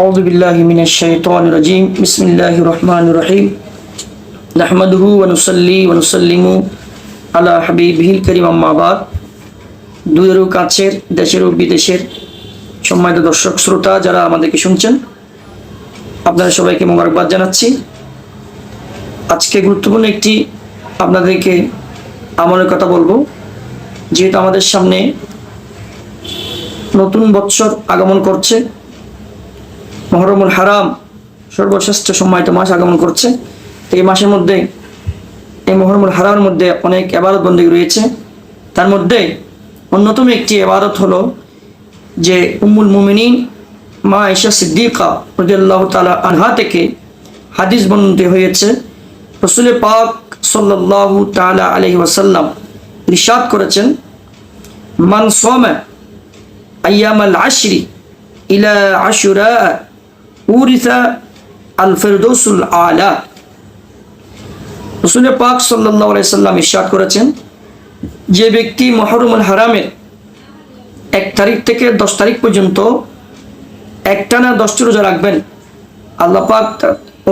أعوذ بالله من الشيطان الرجيم بسم الله الرحمن الرحيم نحمده ونصلي ونسلم على حبيبه الكريم أما بعد দূরেরও কাছের দেশের ও বিদেশের সম্মানিত দর্শক শ্রোতা যারা আমাদেরকে শুনছেন আপনারা সবাইকে মোবারকবাদ জানাচ্ছি আজকে গুরুত্বপূর্ণ একটি আপনাদেরকে আমলের কথা বলবো যেহেতু আমাদের সামনে নতুন বৎসর আগমন করছে মহরমুল হারাম, সর্বশ্রেষ্ঠ সম্মানিত মাস আগমন করছে। তো এই মাসের মধ্যে, এই মহরমুল হারামের মধ্যে অনেক এবারত বন্দী রয়েছে। তার মধ্যে অন্যতম একটি এবারত হলো যে উম্মুল মুমিনিন মা ঈশা সিদ্দিকা রদিয়াল্লাহ তালা আনহা থেকে হাদিস বর্ণিত হয়েছে। রসুল পাক সাল্লাল্লাহু তাআলা আলাইহি ওয়াসাল্লাম ইরশাদ করেছেন, মান সামা আইয়ামাল আশরি ইলা আশুরা উরিসা আল ফেরদৌসুল আলা রসুল পাক সাল্লাহ সাল্লাম ইরশাদ করেছেন যে ব্যক্তি মহরমুল হারামের এক তারিখ থেকে দশ তারিখ পর্যন্ত একটানা দশটি রোজা রাখবেন, আল্লাহ পাক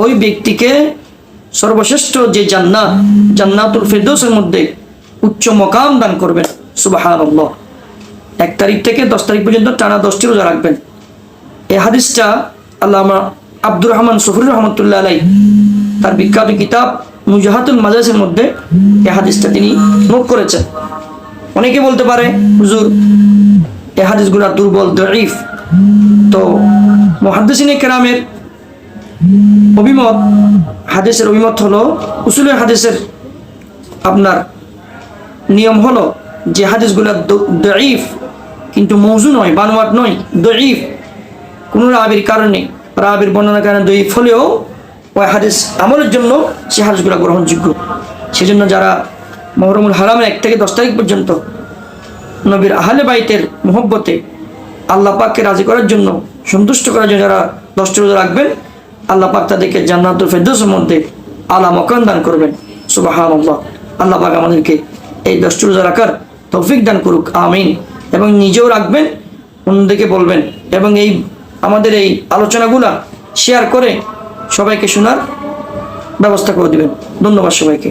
ওই ব্যক্তিকে সর্বশ্রেষ্ঠ যে জান্নাত, জান্নাতুল ফেরদৌসের মধ্যে উচ্চ মকাম দান করবেন সুবাহান এক তারিখ থেকে দশ তারিখ পর্যন্ত টানা দশটি রোজা রাখবেন। এই হাদিসটা আল্লাহ আব্দুর রহমান সফরুর রহমতুল্লাহ আলাই তার বিখ্যাত কিতাব মুজাহাতুল মাজাসের মধ্যে এই হাদিসটা তিনি নোট করেছেন। অনেকে বলতে পারে, হুজুর এই হাদিসগুলা দুর্বল দরিফ তো মহাদ্দিসিনে কেরামের অভিমত, হাদিসের অভিমত হলো, উসুলের হাদিসের আপনার নিয়ম হলো যে হাদিসগুলা দরিফ কিন্তু মৌজু নয়, বানোয়াট নয় দরিফ কোনো রাবির কারণে, রাবির বর্ণনার কারণে দরিফ হলেও ওই হাদিস আমলের জন্য সে হাদিসগুলো গ্রহণযোগ্য। সেজন্য যারা মহরমুল হারামের এক থেকে দশ তারিখ পর্যন্ত নবীর আহলে বাইতের মোহব্বতে আল্লাহ পাককে রাজি করার জন্য, সন্তুষ্ট করার জন্য যারা দশটি রোজা রাখবেন, আল্লাহ পাক তাদেরকে জান্নাতুল ফেরদৌসের মধ্যে আলা মকান দান করবেন। সুবাহান আল্লাহ আল্লাহ পাক আমাদেরকে এই দশটি রোজা রাখার তৌফিক দান করুক। আমিন। এবং নিজেও রাখবেন, অন্যদিকে বলবেন, এবং এই আমাদের এই আলোচনাগুলা শেয়ার করে সবাইকে শোনার ব্যবস্থা করে দিবেন। ধন্যবাদ সবাইকে।